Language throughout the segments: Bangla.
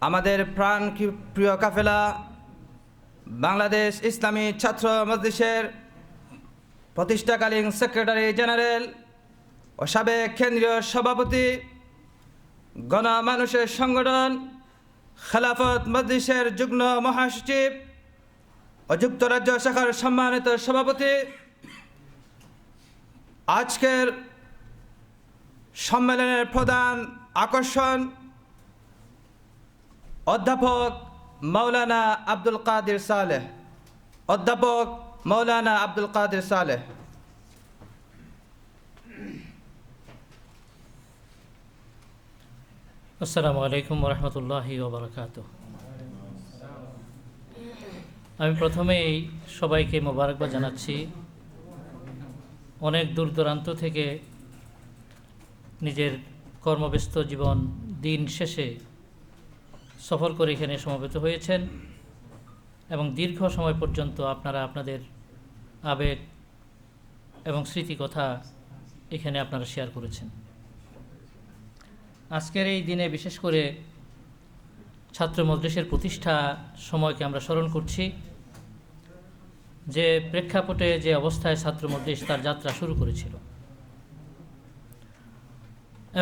আমাদের প্রাণ প্রিয় কাফেলা? বাংলাদেশ ইসলামী ছাত্র মজলিসের প্রতিষ্ঠাকালীন সেক্রেটারি জেনারেল ও সাবেক কেন্দ্রীয় সভাপতি, গণমানুষের সংগঠন, খেলাফত মজলিসের যুগ্ম মহাসচিব ও যুক্তরাজ্য শাখার সম্মানিত সভাপতি। আজকের সম্মেলনের প্রধান আকর্ষণ অধ্যাপক মৌলানা আব্দুল কাদের সালেহ। অধ্যাপক মৌলানা আব্দুল কাদের সালেহ। আসসালামু আলাইকুম রহমতুল্লাহি ওবরাকাত আমি প্রথমেই সবাইকে মোবারকবাদ জানাচ্ছি। অনেক দূর দূরান্ত থেকে নিজের কর্মব্যস্ত জীবন দিন শেষে সফর করে এখানে সমবেত হয়েছেন এবং দীর্ঘ সময় পর্যন্ত আপনারা আপনাদের আবেগ এবং স্মৃতি কথা এখানে আপনারা শেয়ার করেছেন। আজকের এই দিনে বিশেষ করে ছাত্র মজলিসের প্রতিষ্ঠা সময়কে আমরা স্মরণ করছি। যে প্রেক্ষাপটে যে অবস্থায় ছাত্র মজলিস তার যাত্রা শুরু করেছিল।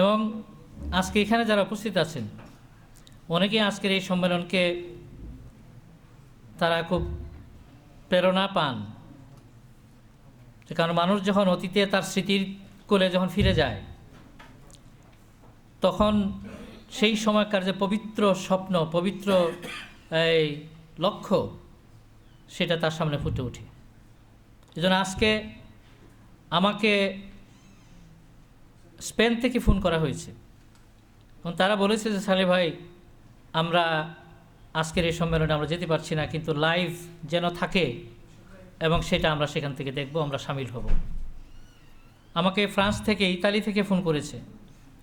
এবং আজকে এখানে যারা উপস্থিত আছেন অনেকেই আজকের এই সম্মেলনকে তারা খুব প্রেরণা পান। কারণ মানুষ যখন অতীতে তার স্মৃতির কোলে যখন ফিরে যায়, তখন সেই সময়কার যে পবিত্র স্বপ্ন, পবিত্র, এই লক্ষ্য, সেটা তার সামনে ফুটে ওঠে। এজন্য আজকে আমাকে স্পেন থেকে ফোন করা হয়েছে। এবং তারা বলেছে যে, সালে ভাই আমরা আজকের এই সম্মেলনে আমরা যেতে পারছি না, কিন্তু লাইভ যেন থাকে এবং সেটা আমরা সেখান থেকে দেখব, আমরা সামিল হব। আমাকে ফ্রান্স থেকে, ইতালি থেকে ফোন করেছে।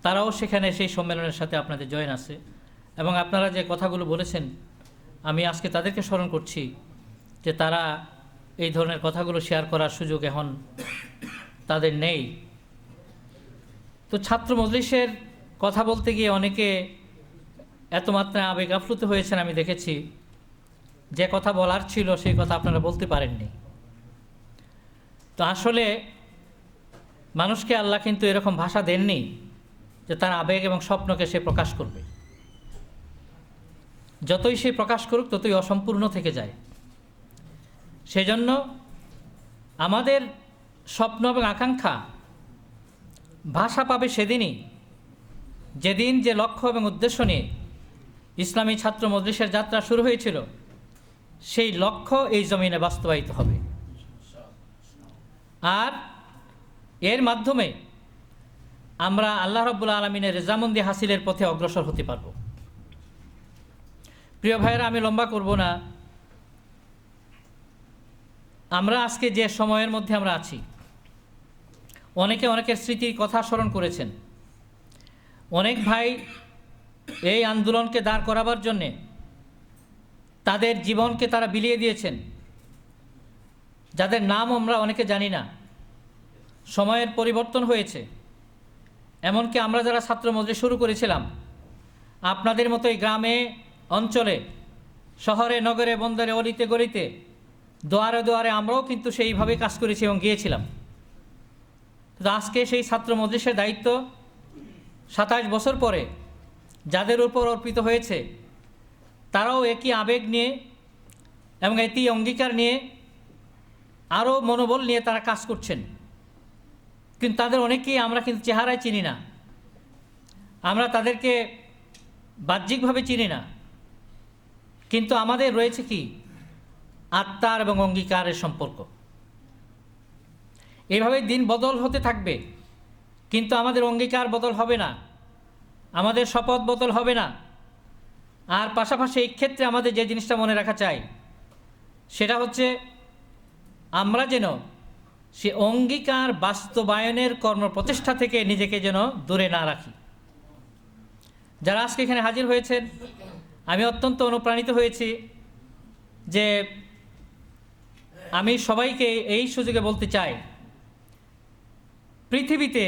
তারাও সেখানে সেই সম্মেলনের সাথে আপনাদের জয়েন আছে। এবং আপনারা যে কথাগুলো বলেছেন, আমি আজকে তাদেরকে স্মরণ করছি যে তারা এই ধরনের কথাগুলো শেয়ার করার সুযোগ এখন তাদের নেই। তো ছাত্র মজলিসের কথা বলতে গিয়ে অনেকে এত মাত্রায় আবেগ আপ্লুত হয়েছেন আমি দেখেছি। যে কথা বলার ছিল সেই কথা আপনারা বলতে পারেননি। তো আসলে মানুষকে আল্লাহ কিন্তু এরকম ভাষা দেননি যে তার আবেগ এবং স্বপ্নকে সে প্রকাশ করবে। যতই সে প্রকাশ করুক, ততই অসম্পূর্ণ থেকে যায়। সেজন্য আমাদের স্বপ্ন এবং আকাঙ্ক্ষা ভাষা পাবে সেদিনই। যেদিন যে লক্ষ্য এবং উদ্দেশ্য নিয়ে ইসলামী ছাত্র মজলিসের যাত্রা শুরু হয়েছিল। সেই লক্ষ্য এই জমিনে বাস্তবায়িত হবে। আর এর মাধ্যমে আমরা আল্লাহ রব্বুল আলমিনের রেজামন্দি হাসিলের পথে অগ্রসর হতে পারব। প্রিয় ভাইয়েরা, আমি লম্বা করব না। আমরা আজকে যে সময়ের মধ্যে আমরা আছি, অনেকে অনেকের স্মৃতির কথা স্মরণ করেছেন। অনেক ভাই এই আন্দোলনকে দাঁড় করাবার জন্যে তাদের জীবনকে তারা বিলিয়ে দিয়েছেন। যাদের নাম আমরা অনেকে জানি না। সময়ের পরিবর্তন হয়েছে। এমনকি আমরা যারা ছাত্র মজলিস শুরু করেছিলাম, আপনাদের মতোই গ্রামে, অঞ্চলে, শহরে, নগরে, বন্দরে, অলিতে, গলিতে, দোয়ারে দোয়ারে আমরাও কিন্তু সেইভাবে কাজ করেছি এবং গিয়েছিলাম। আজকে সেই ছাত্র মজলিসের দায়িত্ব সাতাশ বছর পরে যাদের উপর অর্পিত হয়েছে, তারাও একই আবেগ নিয়ে এবং একই অঙ্গীকার নিয়ে আরও মনোবল নিয়ে তারা কাজ করছেন। কিন্তু তাদের অনেকেই আমরা কিন্তু চেহারায় চিনি না। আমরা তাদেরকে বাহ্যিকভাবে চিনি না। কিন্তু আমাদের রয়েছে কি? আত্মার এবং অঙ্গীকারের সম্পর্ক। এভাবে দিন বদল হতে থাকবে, কিন্তু আমাদের অঙ্গীকার বদল হবে না। আমাদের শপথ বদল হবে না। আর পাশাপাশি এই ক্ষেত্রে আমাদের যে জিনিসটা মনে রাখা চাই, সেটা হচ্ছে আমরা যেন সে অঙ্গীকার বাস্তবায়নের কর্মপ্রচেষ্টা থেকে নিজেকে যেন দূরে না রাখি। যারা আজকে এখানে হাজির হয়েছেন, আমি অত্যন্ত অনুপ্রাণিত হয়েছি যে আমি সবাইকে এই সুযোগে বলতে চাই, পৃথিবীতে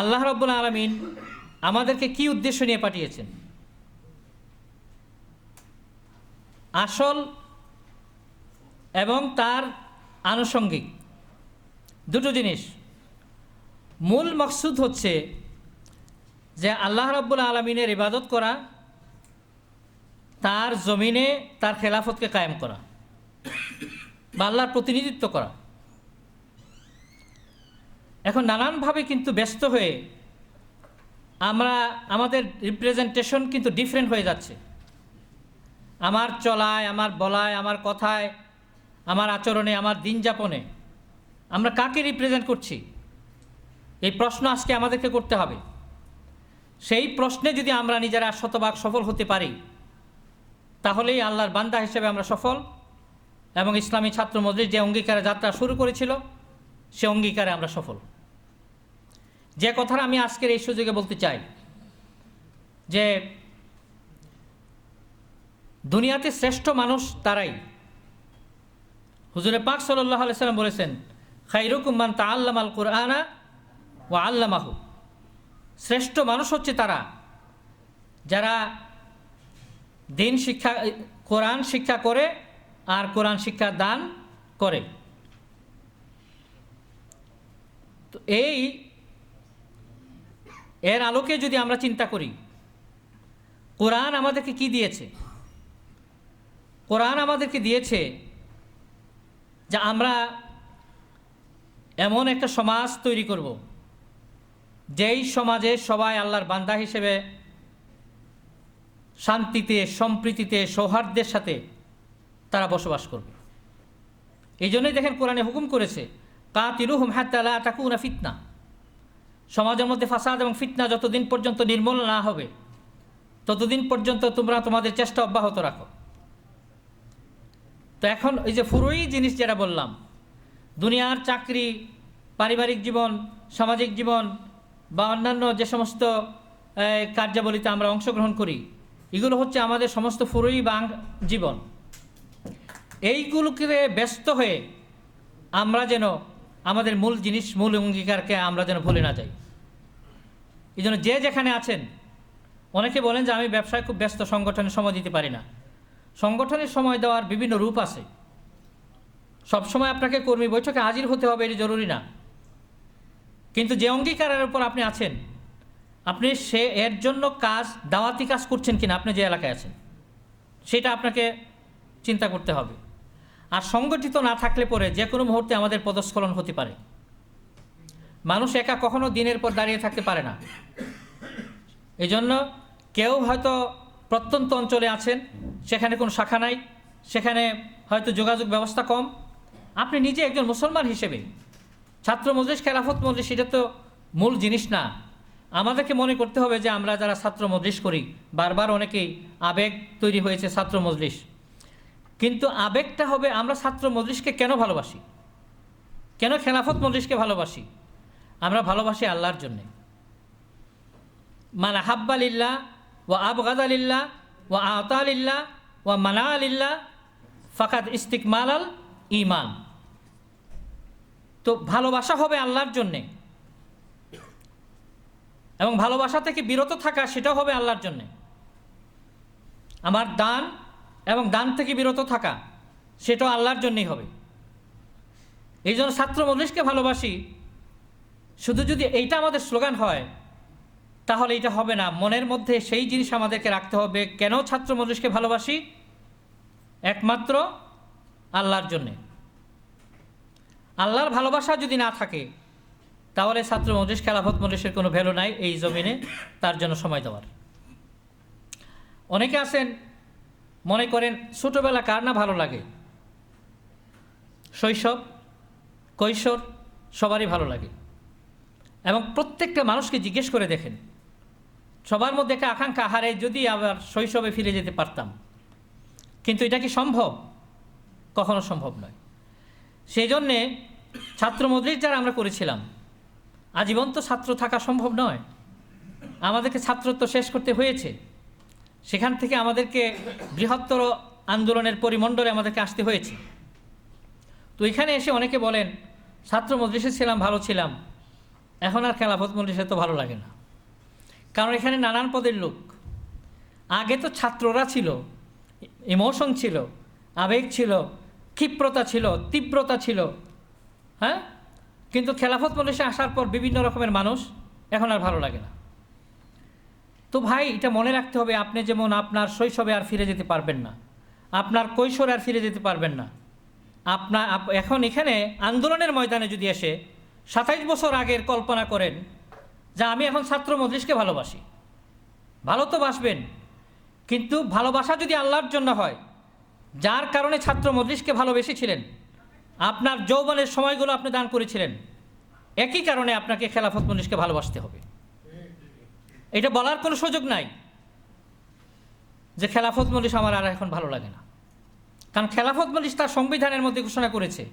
আল্লাহ রব্বুল আলমিন আমাদেরকে কি উদ্দেশ্য নিয়ে পাঠিয়েছেন? আসল এবং তার আনুষঙ্গিক। দুটো জিনিস। মূল মকসুদ হচ্ছে যে আল্লাহ রাব্বুল আলমিনের ইবাদত করা, তার জমিনে তার খেলাফতকে কায়েম করা বা আল্লাহর প্রতিনিধিত্ব করা। এখন নানানভাবে কিন্তু ব্যস্ত হয়ে আমরা, আমাদের রিপ্রেজেন্টেশন কিন্তু ডিফারেন্ট হয়ে যাচ্ছে। আমার চলায়, আমার বলায়, আমার কথায়, আমার আচরণে, আমার দিন যাপনে আমরা কাকে রিপ্রেজেন্ট করছি? এই প্রশ্ন আজকে আমাদেরকে করতে হবে। সেই প্রশ্নে যদি আমরা নিজেরা শতভাগ সফল হতে পারি, তাহলেই আল্লাহর বান্দা হিসেবে আমরা সফল এবং ইসলামী ছাত্র মজলিস যে অঙ্গীকারে যাত্রা শুরু করেছিল, সে অঙ্গীকারে আমরা সফল। যে কথাটা আমি আজকের এই সুযোগে বলতে চাই, যে দুনিয়াতে শ্রেষ্ঠ মানুষ তারাই। হুজুরে পাক সাল্লাহ সাল্লাম বলেছেন খাইরুকুম্মান তা আল্লাম আল কুরআনা ও আল্লামাহু। শ্রেষ্ঠ মানুষ হচ্ছে তারা, যারা দিন শিক্ষা, কোরআন শিক্ষা করে আর কোরআন শিক্ষা দান করে। তো এই এর আলোকে যদি আমরা চিন্তা করি, কোরআন আমাদেরকে কি দিয়েছে? কোরআন আমাদেরকে দিয়েছে যে আমরা এমন একটা সমাজ তৈরি করব, যেই সমাজে সবাই আল্লাহর বান্দা হিসেবে শান্তিতে, সম্প্রীতিতে, সৌহার্দ্যের সাথে তারা বসবাস করবে। এই জন্যই দেখেন কোরআনে হুকুম করেছে কাতিরুহুম হাত্তালা তাকুনা ফিতনা। সমাজের মধ্যে ফাসাদ এবং ফিতনা যতদিন পর্যন্ত নির্মূল না হবে, ততদিন পর্যন্ত তোমরা তোমাদের চেষ্টা অব্যাহত রাখো। তো এখন এই যে ফুরোই জিনিস যেটা বললাম, দুনিয়ার চাকরি, পারিবারিক জীবন, সামাজিক জীবন বা অন্যান্য যে সমস্ত কার্যাবলীতে আমরা অংশগ্রহণ করি, এগুলো হচ্ছে আমাদের সমস্ত ফুরোই বা জীবন। এইগুলোকে ব্যস্ত হয়ে আমরা যেন আমাদের মূল জিনিস, মূল অঙ্গীকারকে আমরা যেন ভুলে না যাই। এই জন্য যে যেখানে আছেন, অনেকে বলেন যে আমি ব্যবসায় খুব ব্যস্ত সংগঠনে সময় দিতে পারি না। সংগঠনের সময় দেওয়ার বিভিন্ন রূপ আছে। সবসময় আপনাকে কর্মী বৈঠকে হাজির হতে হবে, এটি জরুরি না। কিন্তু যে অঙ্গীকারের উপর আপনি আছেন, আপনি সে, এর জন্য কাজ, দাওয়াতি কাজ করছেন কিনা, আপনি যে এলাকায় আছেন, সেটা আপনাকে চিন্তা করতে হবে। আর সংগঠিত না থাকলে পরে যে কোনো মুহূর্তে আমাদের পদস্খলন হতে পারে। মানুষ একা কখনো দিনের পর দাঁড়িয়ে থাকতে পারে না। এই জন্য কেউ হয়তো প্রত্যন্ত অঞ্চলে আছেন, সেখানে কোনো শাখা নাই, সেখানে হয়তো যোগাযোগ ব্যবস্থা কম। আপনি নিজে একজন মুসলমান হিসেবে, ছাত্র মজলিস, খেলাফত মজলিস, এটা তো মূল জিনিস না। আমাদেরকে মনে করতে হবে যে আমরা যারা ছাত্র মজলিস করি, বারবার অনেকেই আবেগ তৈরি হয়েছে ছাত্র মজলিস। কিন্তু আবেগটা হবে আমরা ছাত্র মজলিসকে কেন ভালোবাসি? কেন খেলাফত মজলিসকে ভালোবাসি? আমরা ভালোবাসি আল্লাহর জন্যে। মান হাব্বালিল্লাহ ও আবগাদালিল্লাহ ও আতালিল্লাহ ও মানা আলিল্লাহ ফাকাত ইস্তিকমাল আল ইমান তো ভালোবাসা হবে আল্লাহর জন্যে। এবং ভালোবাসা থেকে বিরত থাকা সেটাও হবে আল্লাহর জন্যে। আমার দান এবং দান থেকে বিরত থাকা, সেটাও আল্লাহর জন্যই হবে। এই জন্য ছাত্র মজলিসকে ভালোবাসি। শুধু যদি এইটা আমাদের স্লোগান হয়, তাহলে এটা হবে না। মনের মধ্যে সেই জিনিস আমাদেরকে রাখতে হবে। কেন ছাত্র মজলিসকে ভালোবাসি? একমাত্র আল্লাহর জন্যে। আল্লাহর ভালোবাসা যদি না থাকে, তাহলে ছাত্র মজলিস, খেলাফত মজলিসের কোনো ভ্যালু নাই এই জমিনে। তার জন্য সময় দেওয়ার। অনেকে আছেন মনে করেন ছোটোবেলা কার না ভালো লাগে? শৈশব, কৈশোর, সবারই ভালো লাগে। এবং প্রত্যেকটা মানুষকে জিজ্ঞেস করে দেখেন, সবার মধ্যে একটা আকাঙ্ক্ষা হারে যদি আবার শৈশবে ফিরে যেতে পারতাম। কিন্তু এটা কি সম্ভব? কখনো সম্ভব নয়। সেই জন্যে ছাত্র মজলিস যারা আমরা করেছিলাম, আজীবন তো ছাত্র থাকা সম্ভব নয়। আমাদেরকে ছাত্রত্ব শেষ করতে হয়েছে। সেখান থেকে আমাদেরকে বৃহত্তর আন্দোলনের পরিমণ্ডলে আমাদেরকে আসতে হয়েছে। তো এখানে এসে অনেকে বলেন, ছাত্র মজলিসে ছিলাম, ভালো ছিলাম। এখন আর খেলাফত মজলিসে তো ভালো লাগে না। কারণ এখানে নানান পদের লোক। আগে তো ছাত্ররা ছিল, ইমোশন ছিল, আবেগ ছিল, ক্ষিপ্রতা ছিল, তীব্রতা ছিল। হ্যাঁ? কিন্তু খেলাফত মজলিসে আসার পর বিভিন্ন রকমের মানুষ এখন আর ভালো লাগে না। তো ভাই, এটা মনে রাখতে হবে, আপনি যেমন আপনার শৈশবে আর ফিরে যেতে পারবেন না, আপনার কৈশোরে আর ফিরে যেতে পারবেন না। আপনার আপ- এখন এখানে আন্দোলনের ময়দানে যদি এসে সাতাইশ বছর আগের কল্পনা করেন যে আমি এখন ছাত্র মজলিসকে ভালোবাসি, ভালো তো বাসবেন, কিন্তু ভালোবাসা যদি আল্লাহর জন্য হয়, যার কারণে ছাত্র মজলিসকে ভালোবেসেছিলেন, আপনার যৌবনের সময়গুলো আপনি দান করেছিলেন, একই কারণে আপনাকে খেলাফত মজলিসকে ভালোবাসতে হবে। এটা বলার কোনো সুযোগ নাই যে খেলাফত মজলিস আমার আর এখন ভালো লাগে না। কারণ খেলাফত মজলিস তার সংবিধানের মধ্যে ঘোষণা করেছে।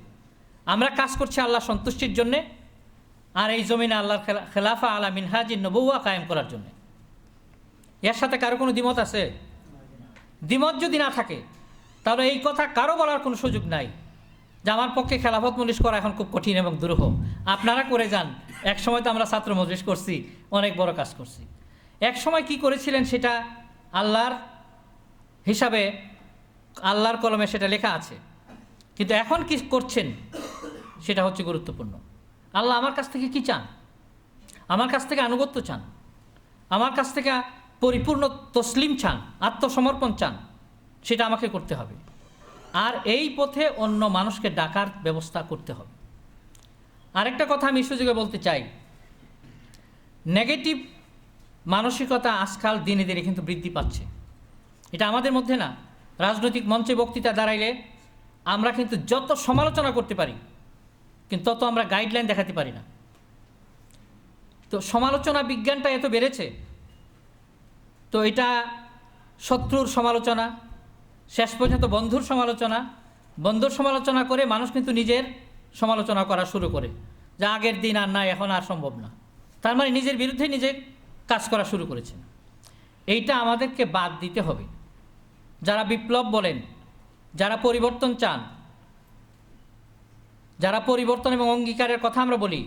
আমরা কাজ করছি আল্লাহ সন্তুষ্টির জন্যে আর এই জমিনে আল্লাহর খেলা- খেলাফা আলা মিনহাজি নবুয়া কায়েম করার জন্যে। এর সাথে কারও কোনো দ্বিমত আছে? দ্বিমত যদি না থাকে, তাহলে এই কথা কারও বলার কোনো সুযোগ নাই যে আমার পক্ষে খেলাফত মজলিস করা এখন খুব কঠিন এবং দুরূহ। আপনারা করে যান। এক সময় তো আমরা ছাত্র মজলিস করছি, অনেক বড় কাজ করছি। এক সময় কি করেছিলেন সেটা আল্লাহর হিসাবে, আল্লাহর কলমে সেটা লেখা আছে। কিন্তু এখন কি করছেন সেটা হচ্ছে গুরুত্বপূর্ণ। আল্লাহ আমার কাছ থেকে কি চান? আমার কাছ থেকে আনুগত্য চান। আমার কাছ থেকে পরিপূর্ণ তসলিম চান, আত্মসমর্পণ চান, সেটা আমাকে করতে হবে। আর এই পথে অন্য মানুষকে ডাকার ব্যবস্থা করতে হবে। আরেকটা কথা আমি সুযোগে বলতে চাই। নেগেটিভ মানসিকতা আজকাল দিনে দিনে কিন্তু বৃদ্ধি পাচ্ছে। এটা আমাদের মধ্যে না। রাজনৈতিক মঞ্চে বক্তৃতা দাঁড়াইলে আমরা কিন্তু যত সমালোচনা করতে পারি, কিন্তু তত আমরা গাইডলাইন দেখাতে পারি না। তো সমালোচনা বিজ্ঞানটা এত বেড়েছে, তো এটা শত্রুর সমালোচনা, শেষ পর্যন্ত বন্ধুর সমালোচনা বন্ধুর সমালোচনা করে মানুষ কিন্তু নিজের সমালোচনা করা শুরু করে, যা আগের দিন আর না এখন আর সম্ভব না। তার মানে নিজের বিরুদ্ধে নিজে কাজ করা শুরু করেছেন এইটা আমাদেরকে বাদ দিতে হবে। যারা বিপ্লব বলেন, যারা পরিবর্তন চান, যারা পরিবর্তন এবং অঙ্গীকারের কথা আমরা বলি,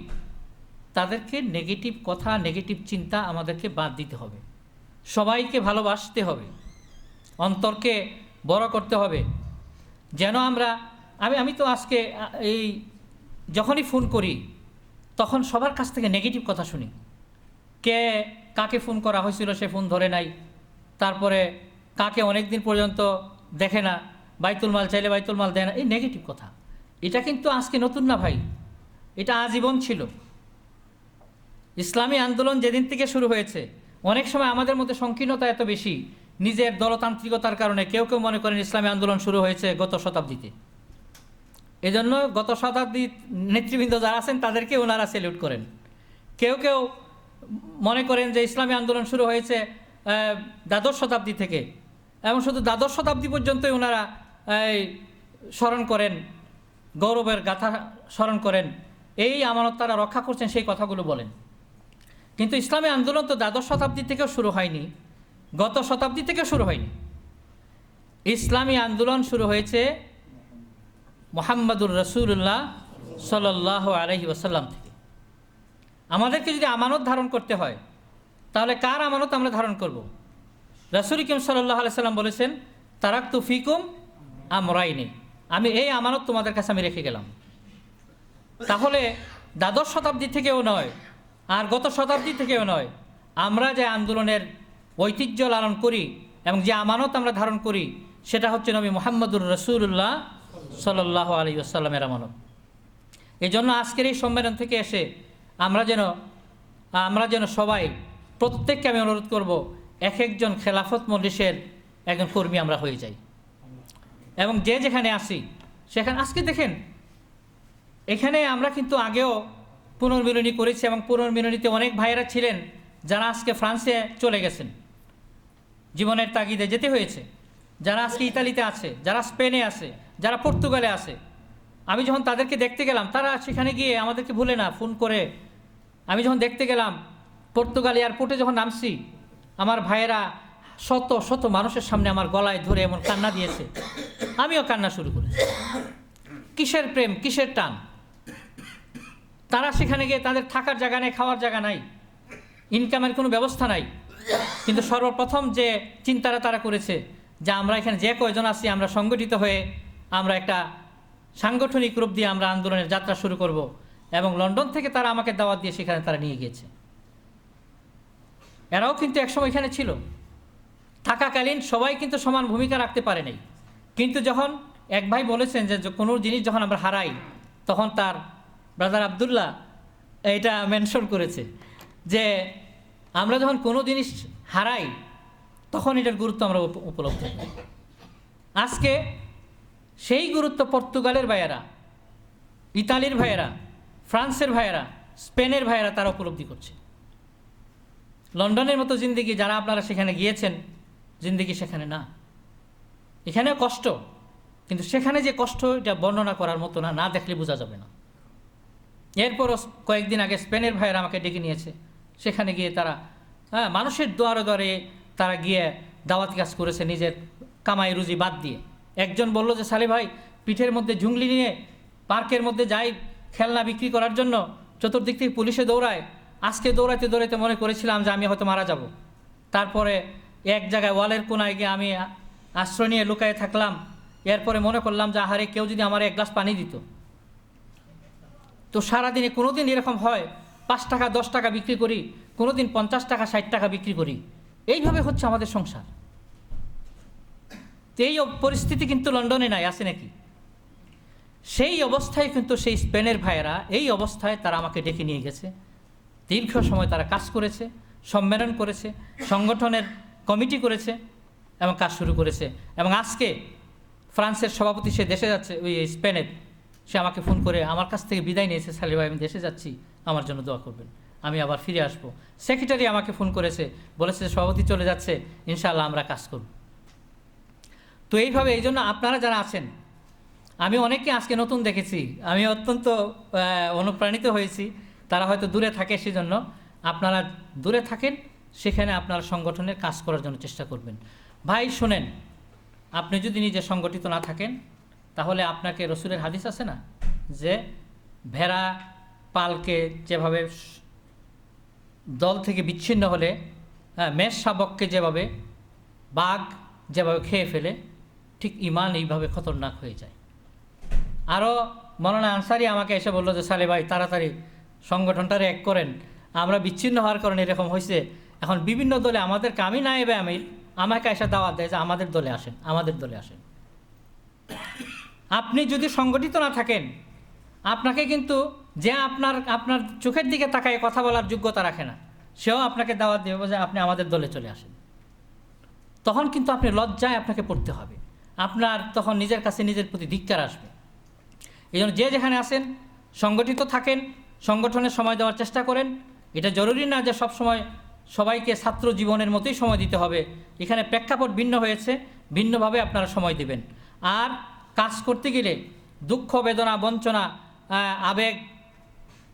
তাদেরকে নেগেটিভ কথা নেগেটিভ চিন্তা আমাদেরকে বাদ দিতে হবে। সবাইকে ভালোবাসতে হবে। অন্তরকে বড় করতে হবে। যেন আমরা, আমি আমি তো আজকে, এই যখনই ফোন করি, তখন সবার কাছ থেকে নেগেটিভ কথা শুনি। কে কাকে ফোন করা হয়েছিল সে ফোন ধরে নাই। তারপরে কাকে অনেক দিন পর্যন্ত দেখে না, বাইতুল মাল চাইলে বাইতুল মাল দেয় না, এই নেগেটিভ কথা। এটা কিন্তু আজকে নতুন না ভাই। এটা আজীবন ছিল। ইসলামী আন্দোলন যেদিন থেকে শুরু হয়েছে, অনেক সময় আমাদের মধ্যে সংকীর্ণতা এত বেশি, নিজের দলতান্ত্রিকতার কারণে কেউ কেউ মনে করেন ইসলামী আন্দোলন শুরু হয়েছে গত শতাব্দীতে। এজন্য গত শতাব্দীর নেতৃবৃন্দ যারা আছেন, তাদেরকে ওনারা সেলিউট করেন। কেউ কেউ মনে করেন যে ইসলামী আন্দোলন শুরু হয়েছে দ্বাদশ শতাব্দী থেকে। এবং শুধু দ্বাদশ শতাব্দী পর্যন্তই ওনারা স্মরণ করেন, গৌরবের গাথা স্মরণ করেন। এই আমানত তারা রক্ষা করছেন সেই কথাগুলো বলেন। কিন্তু ইসলামী আন্দোলন তো দ্বাদশ শতাব্দী থেকেও শুরু হয়নি, গত শতাব্দী থেকে শুরু হয়নি। ইসলামী আন্দোলন শুরু হয়েছে মোহাম্মদুর রসুল্লাহ সাল্লাহ আলহি ওসাল্লাম থেকে। আমাদেরকে যদি আমানত ধারণ করতে হয়, তাহলে কার আমানত আমরা ধারণ করব? রসুল কিম সাল্লাহ আলাইসাল্লাম বলেছেন তারাক তু ফিকুম আমরাইনি। আমি এই আমানত তোমাদের কাছে আমি রেখে গেলাম। তাহলে দ্বাদশ শতাব্দী থেকেও নয়, আর গত শতাব্দী থেকেও নয়, আমরা যে আন্দোলনের ঐতিহ্য লালন করি এবং যে আমানত আমরা ধারণ করি, সেটা হচ্ছে নবী মোহাম্মদুর রসুল্লাহ সাল্লাহ আলী আমানত। এই জন্য আজকের এই সম্মেলন থেকে এসে আমরা যেন আমরা যেন সবাই প্রত্যেককে আমি অনুরোধ করব, এক একজন খেলাফত মজলিসের একজন কর্মী আমরা হয়ে যাই। এবং যে যেখানে আসি সেখানে, আজকে দেখেন, এখানে আমরা কিন্তু আগেও পুনর্মিলনী করেছি এবং পুনর্মিলনীতে অনেক ভাইয়েরা ছিলেন যারা আজকে ফ্রান্সে চলে গেছেন। জীবনের তাগিদে যেতে হয়েছে। যারা আজকে ইতালিতে আছে, যারা স্পেনে আছে, যারা পর্তুগালে আছে, আমি যখন তাদেরকে দেখতে গেলাম, তারা সেখানে গিয়ে আমাদেরকে ভুলে না, ফোন করে আমি যখন দেখতে গেলাম পর্তুগাল এয়ারপোর্টে যখন নামছি, আমার ভাইয়েরা শত শত মানুষের সামনে আমার গলায় ধরে এমন কান্না দিয়েছে। আমিও কান্না শুরু করেছি। কিসের প্রেম, কিসের টান? তারা সেখানে গিয়ে তাদের থাকার জায়গা নেই, খাওয়ার জায়গা নাই ইনকামের কোনো ব্যবস্থা নাই। কিন্তু সর্বপ্রথম যে চিন্তাটা তারা করেছে যে আমরা এখানে যে কয়জন আছি, আমরা সংগঠিত হয়ে আমরা একটা সাংগঠনিক রূপ দিয়ে আমরা আন্দোলনের যাত্রা শুরু করব। এবং লন্ডন থেকে তারা আমাকে দাওয়াত দিয়ে সেখানে তারা নিয়ে গিয়েছে। এরাও কিন্তু একসময় এখানে ছিল। থাকাকালীন সবাই কিন্তু সমান ভূমিকা রাখতে পারে নাই। কিন্তু যখন এক ভাই বলেছেন যে কোনো জিনিস যখন আমরা হারাই, তখন তার ব্রাদার আবদুল্লাহ এটা মেনশন করেছে যে আমরা যখন কোনো জিনিস হারাই, তখন এটার গুরুত্ব আমরা উপ- উপলব্ধি আজকে সেই গুরুত্ব পর্তুগালের ভাইয়েরা, ইতালির ভাইয়েরা ফ্রান্সের ভাইয়েরা, স্পেনের ভাইয়েরা তারা উপলব্ধি করছে। লন্ডনের মতো জিন্দিগি যারা আপনারা সেখানে গিয়েছেন, জিন্দিগি সেখানে না। এখানে কষ্ট, কিন্তু সেখানে যে কষ্ট, এটা বর্ণনা করার মতো না না দেখলে বোঝা যাবে না। এরপরও কয়েকদিন আগে স্পেনের ভাইয়েরা আমাকে ডেকে নিয়েছে। সেখানে গিয়ে তারা হ্যাঁ মানুষের দোয়ারে দরে তারা গিয়ে দাওয়াত কাজ করেছে নিজের কামাই রুজি বাদ দিয়ে। একজন বলল যে, সালে ভাই, পিঠের মধ্যে ঝুংলি নিয়ে পার্কের মধ্যে যাই খেলনা বিক্রি করার জন্য চতুর্দিক থেকে পুলিশে দৌড়ায়। আজকে দৌড়াইতে দৌড়াইতে মনে করেছিলাম যে আমি হয়তো মারা যাব। তারপরে এক জায়গায় ওয়ালের কোনায় গিয়ে আমি আশ্রয় নিয়ে লুকায়ে থাকলাম। এরপরে মনে করলাম যে আহারে কেউ যদি আমার এক গ্লাস পানি দিত। তো সারাদিনে কোনো দিন এরকম হয়, পাঁচ টাকা, দশ টাকা বিক্রি করি কোনো দিন পঞ্চাশ টাকা, ষাট টাকা বিক্রি করি। এইভাবে হচ্ছে আমাদের সংসার। এই পরিস্থিতি কিন্তু লন্ডনে নাই, আছে নাকি? সেই অবস্থায় কিন্তু সেই স্পেনের ভাইয়েরা এই অবস্থায় তারা আমাকে ডেকে নিয়ে গেছে। দীর্ঘ সময় তারা কাজ করেছে, সম্মেলন করেছে, সংগঠনের কমিটি করেছে এবং কাজ শুরু করেছে। এবং আজকে ফ্রান্সের সভাপতি সে দেশে যাচ্ছে, ওই স্পেনের। সে আমাকে ফোন করে, আমার কাছ থেকে বিদায় নিয়েছে সালি ভাই, আমি দেশে যাচ্ছি, আমার জন্য দোয়া করবেন, আমি আবার ফিরে আসব। সেক্রেটারি আমাকে ফোন করেছে, বলেছে সভাপতি চলে যাচ্ছে, ইনশাআল্লাহ আমরা কাজ করব। তো এইভাবে এই জন্য আপনারা যারা আছেন আমি অনেককে আজকে নতুন দেখেছি। আমি অত্যন্ত অনুপ্রাণিত হয়েছি। তারা হয়তো দূরে থাকে সেজন্য। আপনারা দূরে থাকেন, সেখানে আপনারা সংগঠনের কাজ করার জন্য চেষ্টা করবেন। ভাই, শোনেন, আপনি যদি নিজে সংগঠিত না থাকেন, তাহলে আপনাকে রসুলের হাদিস আছে না? যে ভেড়া পালকে যেভাবে দল থেকে বিচ্ছিন্ন হলে মেষ শাবককে যেভাবে, বাঘ যেভাবে খেয়ে ফেলে, ঠিক ইমান এইভাবে খতরনাক হয়ে যায়। আরও মৌলানা আনসারি আমাকে এসে বলল যে, সালে ভাই, তাড়াতাড়ি সংগঠনটারে এক করেন। আমরা বিচ্ছিন্ন হওয়ার কারণে এরকম হয়েছে এখন বিভিন্ন দলে আমাদের আমি না এবে আমির আমাকে এসে দাওয়াত দেয় যে, আমাদের দলে আসেন, আমাদের দলে আসেন। আপনি যদি সংগঠিত না থাকেন, আপনাকে কিন্তু যে আপনার আপনার চোখের দিকে তাকায় কথা বলার যোগ্যতা রাখে না, সেও আপনাকে দাওয়াত দেবে যে, আপনি আমাদের দলে চলে আসেন। তখন কিন্তু আপনি লজ্জায় আপনাকে পড়তে হবে। আপনার তখন নিজের কাছে নিজের প্রতি ধিক্কার আসবে। এই জন্য যে যেখানে আসেন সংগঠিত থাকেন, সংগঠনের সময় দেওয়ার চেষ্টা করেন। এটা জরুরি না যে সব সময় সবাইকে ছাত্র জীবনের মতোই সময় দিতে হবে। এখানে প্রেক্ষাপট ভিন্ন হয়েছে, ভিন্নভাবে আপনারা সময় দেবেন। আর কাজ করতে গেলে দুঃখ, বেদনা, বঞ্চনা আবেগ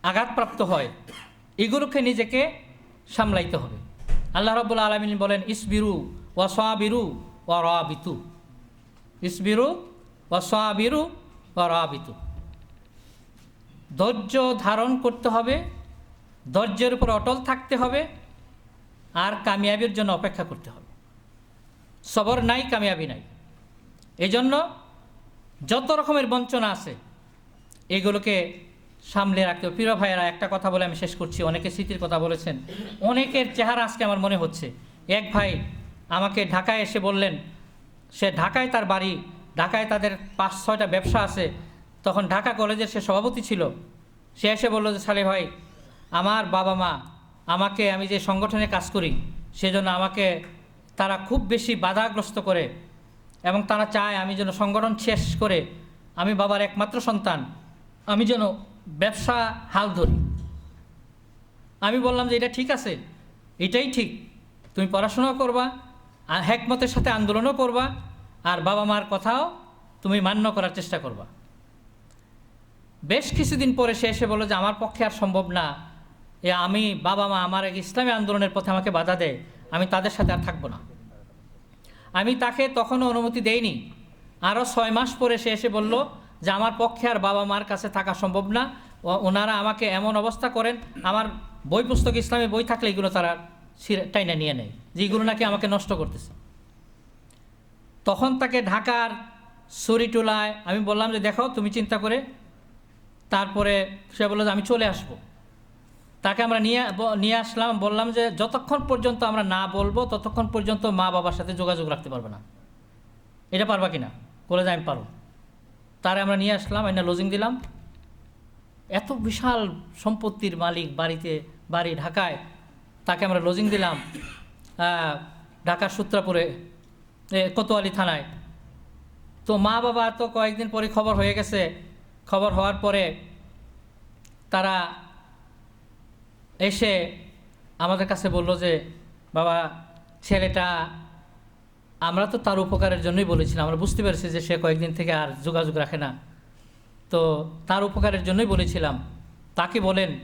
আঘাতপ্রাপ্ত হয়। এগুলোকে নিজেকে সামলাইতে হবে। আল্লাহ রব্বুল আলমিন বলেন, ইসবিরু ওয়া সাবিরু ওয়া রাবিতু। ইসবিরু ওয়া সাবিরু ওয়া রাবিতু। ধৈর্য ধারণ করতে হবে, ধৈর্যের উপর অটল থাকতে হবে, আর কামিয়াবির জন্য অপেক্ষা করতে হবে। সবর নাই, কামিয়াবি নাই। এই জন্য যত রকমের বঞ্চনা আছে, এগুলোকে সামলে রাখতে হবে। প্রিয় ভাইয়েরা, একটা কথা বলে আমি শেষ করছি। অনেকে স্মৃতির কথা বলেছেন। অনেকের চেহারা আজকে আমার মনে হচ্ছে। এক ভাই আমাকে ঢাকায় এসে বললেন, সে ঢাকায় তার বাড়ি, ঢাকায় তাদের পাঁচ ছয়টা ব্যবসা আছে তখন ঢাকা কলেজের সে সভাপতি ছিল, সে এসে বলল যে সালে ভাই, আমার বাবা মা আমাকে আমি যে সংগঠনে কাজ করি, সেজন্য আমাকে তারা খুব বেশি বাধাগ্রস্ত করে এবং তারা চায় আমি যেন সংগঠন শেষ করে আমি বাবার একমাত্র সন্তান, আমি যেন ব্যবসা হাল ধরি। আমি বললাম যে, এটা ঠিক আছে, এটাই ঠিক, তুমি পড়াশোনাও করবা আর হ্যাকমতের সাথে আন্দোলনও করবা, আর বাবা মার কথাও তুমি মান্য করার চেষ্টা করবা। বেশ কিছুদিন পরে সে এসে বলল যে, আমার পক্ষে আর সম্ভব না। এ আমি, বাবা মা আমার এক ইসলামী আন্দোলনের পথে আমাকে বাধা দেয় আমি তাদের সাথে আর থাকব না। আমি তাকে তখনও অনুমতি দেইনি। আরও ছয় মাস পরে সে এসে বলল যে, আমার পক্ষে আর বাবা মার কাছে থাকা সম্ভব না। ওনারা আমাকে এমন অবস্থা করেন, আমার বই পুস্তক, ইসলামী বই থাকলে এগুলো তারা টাইনা নিয়ে নেয়, যে এগুলো নাকি আমাকে নষ্ট করতেছে। তখন তাকে ঢাকার সরিটোলায় আমি বললাম যে, দেখো, তুমি চিন্তা করে তারপরে সে বলল যে, আমি চলে আসব। তাকে আমরা নিয়ে নিয়ে আসলাম, বললাম যে, যতক্ষণ পর্যন্ত আমরা না বলব, ততক্ষণ পর্যন্ত মা বাবার সাথে যোগাযোগ রাখতে পারবে না। এটা পারবা কি না বলে যে, আমি পারো তারে আমরা নিয়ে আসলাম, এনে লজিং দিলাম। এত বিশাল সম্পত্তির মালিক বাড়িতে, বাড়ি ঢাকায়, তাকে আমরা লজিং দিলাম ঢাকার সূত্রাপুরে কোতোয়ালি থানায়। তো মা বাবা তো কয়েকদিন পরে খবর হয়ে গেছে খবর হওয়ার পরে তারা এসে আমাদের কাছে বলল যে, বাবা, ছেলেটা, আমরা তো তার উপকারের জন্যই বলেছিলাম। আমরা বুঝতে পেরেছি যে সে কয়েকদিন থেকে আর যোগাযোগ রাখে না। তো তার উপকারের জন্যই বলেছিলাম। তাকে বলেন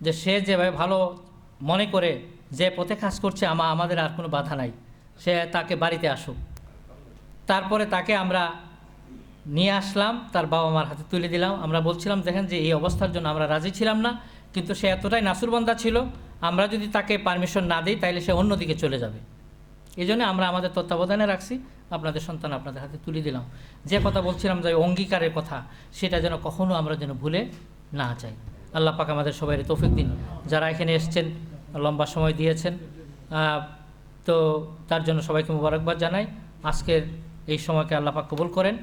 যে, সে যেভাবে ভালো মনে করে যে পথে কাজ করছে, আমা, আমাদের আর কোনো বাধা নাই। সে তাকে বাড়িতে আসুক। তারপরে তাকে আমরা নিয়ে আসলাম, তার বাবা মার হাতে তুলে দিলাম। আমরা বলছিলাম, দেখেন যে এই অবস্থার জন্য আমরা রাজি ছিলাম না। কিন্তু সে এতটাই নাসুরবান্দা ছিল, আমরা যদি তাকে পারমিশন না দিই তাহলে সে অন্যদিকে চলে যাবে। এই জন্য আমরা আমাদের তত্ত্বাবধানে রাখছি। আপনাদের সন্তান আপনাদের হাতে তুলে দিলাম। যে কথা বলছিলাম যে অঙ্গীকারের কথা, সেটা যেন কখনো আমরা যেন ভুলে না যাই। আল্লাহ পাক আমাদের সবাই তৌফিক দিন। যারা এখানে এসছেন, লম্বা সময় দিয়েছেন তো তার জন্য সবাইকে মুবারকবাদ জানাই। আজকের এই সময়কে আল্লাহ পাক কবুল করেন।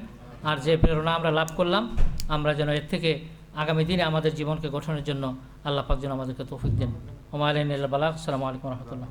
আর যে প্রেরণা আমরা লাভ করলাম, আমরা যেন এর থেকে আগামী দিনে আমাদের জীবনকে গঠনের জন্য আল্লাহ পাক যেন আমাদেরকে তৌফিক দেন। ওমায়ন বালাক সালামু আলাইকুম রহমতুল্লাহ।